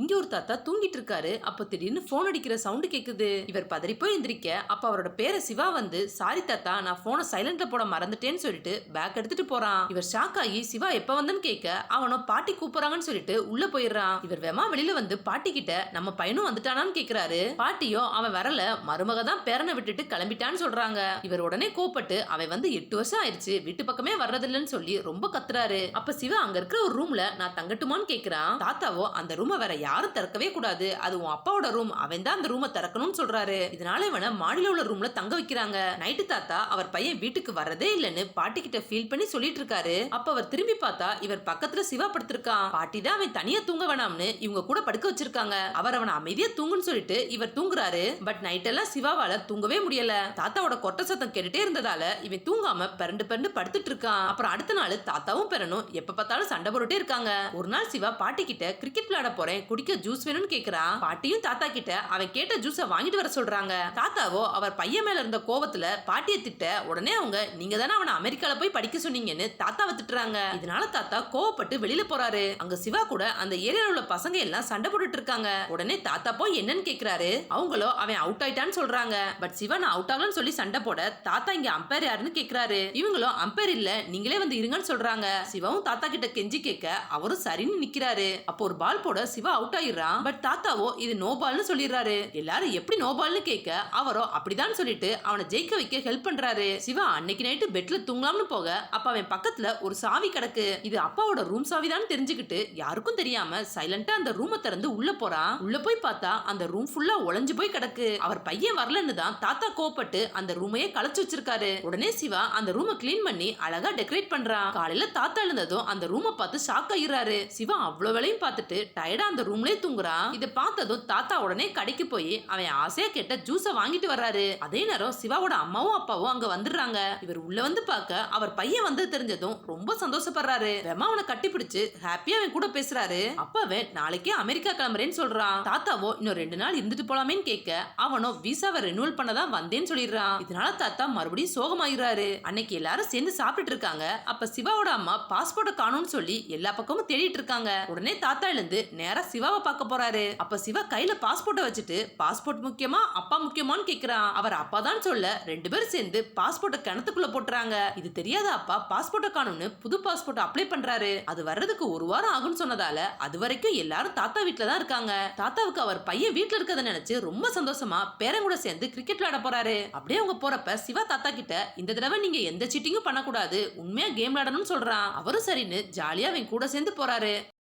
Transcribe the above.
இங்க ஒரு தாத்தா தூங்கிட்டு இருக்காரு அப்ப திடீர்னு போன் அடிக்கிற சவுண்டு கேக்குது. இவர் பதறி போய் எந்திரிக்க. அப்ப அவரோட பேர சிவா வந்து சாரி தாத்தா நான் போனை சைலண்ட்ல போட மறந்துட்டேன்னு சொல்லிட்டு பேக் எடுத்துட்டு போறான். இவர் ஷாக் ஆகி சிவா எப்ப வந்தன்னு கேட்க அவனோ பாட்டி கூப்பிடுறாங்கன்னு சொல்லிட்டு உள்ள போயிடுறான். இவர் வெமா வெளியில வந்து பாட்டி கிட்ட நம்ம பையனும் வந்துட்டானான்னு கேக்குறாரு. பாட்டியோ அவன் வரல. மருமக தான் பேரனை விட்டுட்டு கிளம்பிட்டான்னு சொல்றாங்க. இவர் உடனே கோப்பட்டு அவன் வந்து எட்டு வருஷம் ஆயிடுச்சு. வீட்டு பக்கமே வர்றதில்லன்னு சொல்லி ரொம்ப கத்துறாரு. அப்ப சிவா அங்க இருக்கிற ஒரு ரூம்ல நான் தங்கட்டுமான்னு கேக்குறான். தாத்தாவோ அந்த ரூமை வேற யாரும் திறக்கவே கூடாது. அது உன் அப்பாவோட ரூம் அவன் தான் அந்த ரூமை திறக்கணும்னு சொல்றாரு. இதனால இவனை மாடியில் உள்ள ரூம்ல தங்க வைக்கிறாங்க. நைட்டு தாத்தா அவர் பையன் வீட்டுக்கு வரதே இல்லைன்னு பாட்டி கிட்ட ஃபீல் பண்ணி சொல்லிட்டு இருக்காரு. அப்ப அவர் திரும்பி பார்த்தா இவர் பக்கத்துல சிவா படுத்திருக்கான். பாட்டி தான் அவன் தனியா தூங்க வேணாம்னு இவங்க கூட படுக்க வச்சிருக்காங்க. அவர் அவனை அமைதியா தூங்குன்னு சொல்லிட்டு இவர் தூங்குறாரு. பட் நைட் எல்லாம் சிவாவால தூங்கவே முடியல. தாத்தாவோட கொட்ட சத்தம் கேட்டுட்டே இருந்ததால இவன் தூங்காம பரண்டு பரண்டு படுத்துட்டு இருக்கான். அப்புறம் அடுத்த நாள் தாத்தாவும் பெறணும். எப்ப பார்த்தாலும் சண்டை போட்டுட்டே இருக்காங்க. ஒரு நாள் சிவா பாட்டி கிட்ட கிரிக்கெட் விளையாட போறேன். குடிக்க ஜூஸ் வேணும்னு கேக்குறா? பாட்டியும் தாத்தா கிட்ட அவன் கேட்ட ஜூஸ வாங்கிட்டு வர சொல்றாங்க. தாத்தாவோ அவர் பையன் மேல இருந்த கோவத்துல பாட்டியை திட்ட உடனே அவங்க நீங்க தானே அவனை அமெரிக்கால போய் படிக்க சொன்னீங்கன்னு தாத்தாவை திட்டுறாங்க. இதனால தாத்தா கோவப்பட்டு வெளியில போறாரு. அங்க சிவா கூட அந்த ஏரியால உள்ள பசங்க எல்லாம் சண்டை போட்டுட்டு இருக்காங்க. உடனே தாத்தா போய் என்னன்னு கேக்குறாரு. அவங்களோ அவன் அவுட் ஆயிட்டான்னு சொல்றாங்க. பட் சிவா நான் அவுட் ஆகலன்னு சொல்லி சண்டை போட தாத்தா இங்க அம்பையர் யாருன்னு கேக்குறாரு. இவங்களும் அம்பையர் இல்ல நீங்களே வந்து இருங்கன்னு சொல்றாங்க. சிவாவும் தாத்தா கிட்ட கெஞ்சி கேட்க அவரும் சரின்னு நிக்கிறாரு. அப்போ ஒரு பால் போட சிவா அவுட் ஆயிடுறான். பட் தாத்தாவோ இது நோ பால்னு சொல்லிடுறாரு. எல்லாரும் எப்படி நோ பால்னு கேட்க அவரோ அப்படிதான் சொல்லிட்டு அவனை ஜெயிக்க வைக்க ஹெல்ப் பண்றாரு. சிவா அன்னைக்கு நைட்டு பெட்ல தூங்கலாம்னு போக அப்ப அவன் பக்கத்துல ஒரு சாவி கிடக்கு. இது அப்பாவோட ரூம் சாவி தான் தெரிஞ்சுக்கிட்டு யாருக்கும் தெரியாம சைலண்டா அந்த ரூமை திறந்து உள்ள போறான். உள்ள போய் பார்த்தா அந்த ரூம் ஃபுல்லா உடைஞ்சு போய் கிடக்கு. அவர் பையன் வரலன்னு தான் தாத்தா கோபப்பட்டு அந்த ரூமையே களைச்சு வச்சிருக்காரு. உடனே சிவா அந்த ரூமை கிளீன் பண்ணி அழகா டெக்கரேட் பண்றான். காலையில தாத்தா எழுந்ததும் அந்த ரூமை பார்த்து ஷாக் ஆயிடுறாரு. சிவா அவ்வளவு வேலையும் பார்த்துட்டு டயர்டா அந்த ரூம்லயே தூங்குறான் இதை பார்த்ததும் தாத்தா உடனே கடைக்கு போய் அவன் ஆசையா கேட்ட ஜூஸ வாங்கிட்டு வர்றாரு. அதே நேரம் சிவாவோட அம்மாவும் அப்பாவும் அங்க வந்துடுறாங்க. இவர் உள்ள வந்து பார்க்க அவர் பையன் வந்து தெரிஞ்சதும் ரொம்ப சந்தோஷப்படுறாரு. ரெமா அவனை கட்டிப்பிடிச்சு ஹாப்பியா அவன் கூட பேசுறாரு. அப்பாவே நாளைக்கே அமெரிக்கா கிளம்புறேன்னு சொல்றான். தாத்தாவோ இன்னும் ரெண்டு நாள் இருந்துட்டு போலாமேன்னு கேட்க அவனோ விசாவை ரெனுவல் பண்ணதான் வந்தேன்னு சொல்லிடுறான். இதனால தாத்தா மறுபடியும் சோகமாயிடுறாரு. அன்னைக்கு எல்லாரும் சேர்ந்து சாப்பிட்டுட்டு இருக்காங்க. அப்ப சிவாவோட அம்மா பாஸ்போர்ட்டை காணும்னு சொல்லி எல்லா பக்கமும் தேடிட்டு இருக்காங்க. உடனே தாத்தா எழுந்து நேரா சிவாவை பார்க்க போறாரு. அப்ப சிவா கையில பாஸ்போர்ட்டை வச்சுட்டு பாஸ்போர்ட் முக்கியமா? அப்பா முக்கியமான்னு கேக்குறான். அவர் அப்பா தான் சொல்ல ரெண்டு பேரும் சேர்ந்து பாஸ்போர்ட்டை கிணத்துக்குள்ள போட்டுறாங்க. இது தெரியாத அப்பா பாஸ்போர்ட்டை காணும்னு புது பாஸ்போர்ட் அப்ளை பண்றாரு. அது வர்றதுக்கு ஒரு வாரம் ஆகும்னு சொன்னதால அது வரைக்கும் எல்லாரும் தாத்தா வீட்டுல தான் இருக்காங்க. தாத்தாவுக்கு அவர் பையன் வீட்டுல இருக்கதை நினைச்சு ரொம்ப சந்தோஷமா பேரங்கூட சேர்ந்து கிரிக்கெட் விளையாட போறாரு. அப்படியே அவங்க போறப்ப சிவா தாத்தா கிட்ட இந்த தடவை நீங்க எந்த சீட்டிங்கும் பண்ணக்கூடாது. உண்மையா கேம் விளையாடணும்னு சொல்றான். அவரும் சரின்னு ஜாலியா அவன் கூட சேர்ந்து போறாரு.